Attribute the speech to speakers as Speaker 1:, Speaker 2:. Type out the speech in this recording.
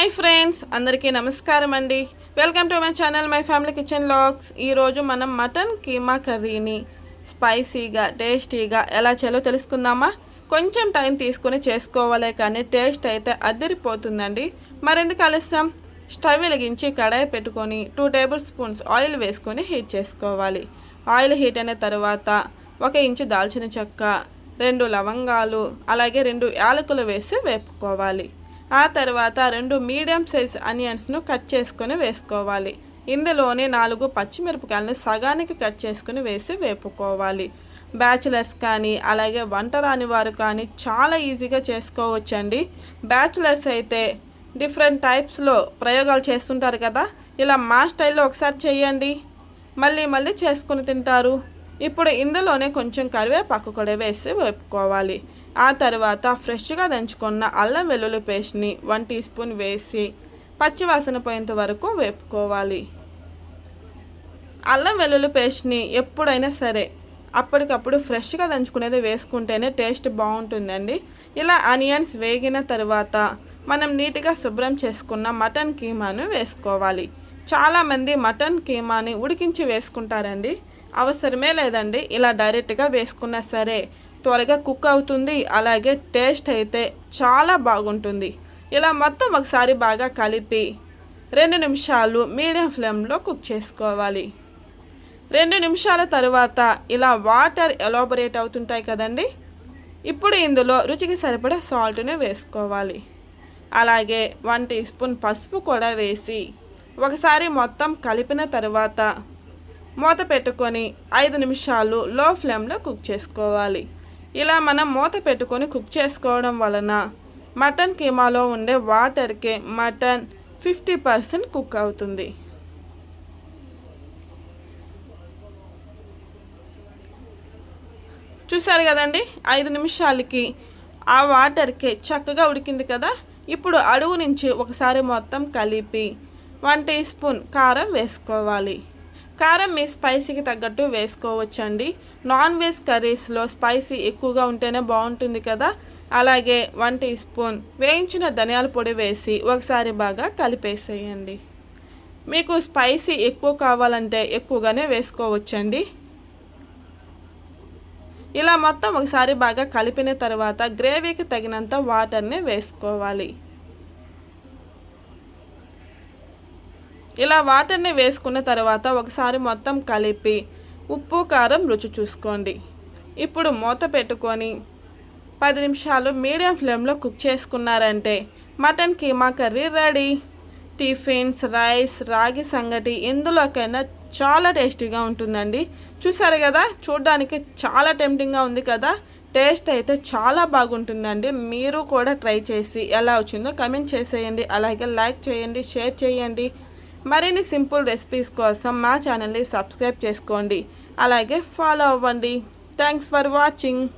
Speaker 1: Hi friends అందరికీ నమస్కారం అండి. Welcome to my channel my family kitchen logs ఈరోజు మనం మటన్ కీమా కర్రీని స్పైసీగా టేస్టీగా ఎలా చేయాలో తెలుసుకుందామా? కొంచెం టైం తీసుకుని చేసుకోవాలే కానీ టేస్ట్ అయితే అదిరిపోతుందండి. మరెందుకు ఆలస్యం? స్టవ్ వెలిగించి కడాయి పెట్టుకొని టూ టేబుల్ స్పూన్స్ ఆయిల్ వేసుకొని హీట్ చేసుకోవాలి. ఆయిల్ హీట్ అయిన తర్వాత ఒక ఇంచు దాల్చిన చెక్క రెండు లవంగాలు అలాగే రెండు యాలకులు వేసి వేపుకోవాలి. ఆ తర్వాత రెండు మీడియం సైజ్ ఆనియన్స్ను కట్ చేసుకొని వేసుకోవాలి. ఇందులోనే నాలుగు పచ్చిమిరపకాయలను సగానికి కట్ చేసుకుని వేసి వేపుకోవాలి. బ్యాచులర్స్ కానీ అలాగే వంట రాని వారు కానీ చాలా ఈజీగా చేసుకోవచ్చండి. బ్యాచులర్స్ అయితే డిఫరెంట్ టైప్స్లో ప్రయోగాలు చేస్తుంటారు కదా ఇలా మా స్టైల్లో ఒకసారి చేయండి. మళ్ళీ మళ్ళీ చేసుకుని తింటారు. ఇప్పుడు ఇందులోనే కొంచెం కరివేపాకు కూడా వేసి వేపుకోవాలి. ఆ తర్వాత ఫ్రెష్గా దంచుకున్న అల్లం వెల్లుల్లి పేస్ట్ని వన్ టీ స్పూన్ వేసి పచ్చివాసన పోయేంత వరకు వేపుకోవాలి. అల్లం వెల్లుల్లి పేస్ట్ని ఎప్పుడైనా సరే అప్పటికప్పుడు ఫ్రెష్గా దంచుకునేది వేసుకుంటేనే టేస్ట్ బాగుంటుందండి. ఇలా ఆనియన్స్ వేగిన తర్వాత మనం నీట్గా శుభ్రం చేసుకున్న మటన్ కీమాను వేసుకోవాలి. చాలామంది మటన్ కీమాని ఉడికించి వేసుకుంటారండి. అవసరమే లేదండి. ఇలా డైరెక్ట్గా వేసుకున్నా సరే త్వరగా కుక్ అవుతుంది. అలాగే టేస్ట్ అయితే చాలా బాగుంటుంది. ఇలా మొత్తం ఒకసారి బాగా కలిపి రెండు నిమిషాలు మీడియం ఫ్లేమ్లో కుక్ చేసుకోవాలి. రెండు నిమిషాల తర్వాత ఇలా వాటర్ ఎలాబరేట్ అవుతుంటాయి కదండి? ఇప్పుడు ఇందులో రుచికి సరిపడే సాల్ట్ని వేసుకోవాలి. అలాగే వన్ టీ స్పూన్ పసుపు కూడా వేసి ఒకసారి మొత్తం కలిపిన తర్వాత మూత పెట్టుకొని ఐదు నిమిషాలు లో ఫ్లేమ్లో కుక్ చేసుకోవాలి. ఇలా మనం మూత పెట్టుకొని కుక్ చేసుకోవడం వలన మటన్ కీమాలో ఉండే వాటర్కి మటన్ ఫిఫ్టీ పర్సెంట్ కుక్ అవుతుంది. చూసారు కదండి? ఐదు నిమిషాలకి ఆ వాటర్కి చక్కగా ఉడికింది కదా? ఇప్పుడు అడుగు నుంచి ఒకసారి మొత్తం కలిపి వన్ టీ స్పూన్ కారం వేసుకోవాలి. కారం మీ స్పైసీకి తగ్గట్టు వేసుకోవచ్చండి. నాన్ వెజ్ కర్రీస్లో స్పైసీ ఎక్కువగా ఉంటేనే బాగుంటుంది కదా. అలాగే వన్ టీ స్పూన్ వేయించిన ధనియాల పొడి వేసి ఒకసారి బాగా కలిపేసేయండి. మీకు స్పైసీ ఎక్కువ కావాలంటే ఎక్కువగానే వేసుకోవచ్చండి. ఇలా మొత్తం ఒకసారి బాగా కలిపిన తర్వాత గ్రేవీకి తగినంత వాటర్ని వేసుకోవాలి. ఇలా వాటర్ని వేసుకున్న తర్వాత ఒకసారి మొత్తం కలిపి ఉప్పు కారం రుచి చూసుకోండి. ఇప్పుడు మూత పెట్టుకొని పది నిమిషాలు మీడియం ఫ్లేమ్లో కుక్ చేసుకున్నారంటే mutton keema curry ready. Tiffins rice రాగి సంగటి ఎందులోకైనా చాలా టేస్టీగా ఉంటుందండి. చూసారు కదా చూడడానికి చాలా టెంప్టింగ్గా ఉంది కదా టేస్ట్ అయితే చాలా బాగుంటుందండి. మీరు కూడా ట్రై చేసి ఎలా వచ్చిందో కమెంట్ చేసేయండి. అలాగే లైక్ చేయండి షేర్ చేయండి. మరిన్ని సింపుల్ రెసిపీస్ కోసం మా ఛానల్ని సబ్స్క్రైబ్ చేసుకోండి. అలాగే ఫాలో అవ్వండి. Thanks for watching.